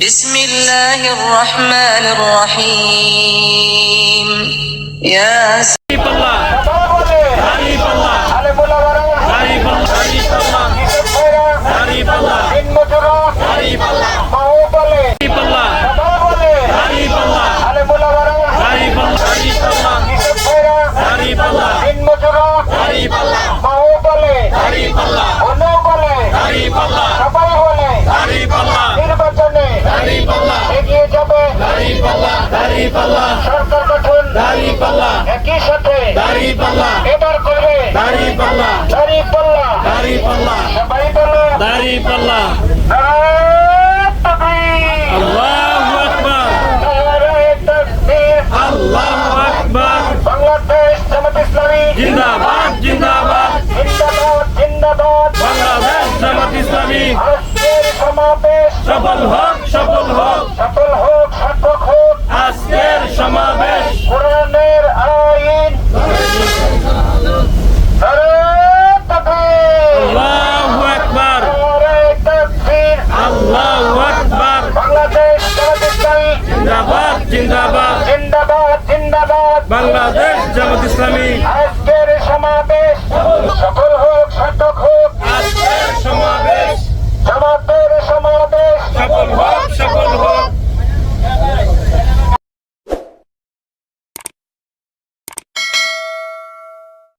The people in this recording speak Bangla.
بسم الله الرحمن الرحيم يا سيب الله غريب الله غريب الله غريب الله غريب الله غريب الله غريب الله غريب الله غريب الله غريب الله غريب الله غريب الله غريب الله পাল্লা সরকার গঠন দাড়ি পাল্লা একই সাথে দাড়ি পাল্লা এবার করবে দাড়ি পাল্লা দাড়ি পাল্লা দাড়ি পাল্লা সবাই বলো। দাড়ি পাল্লা বাংলাদেশ জিন্দাবাদ জিন্দাবাদ। জিন্দাবাদ জিন্দাবাদ। বাংলাদেশ জামাত ইসলামী। আজকের সমাবেশ সফল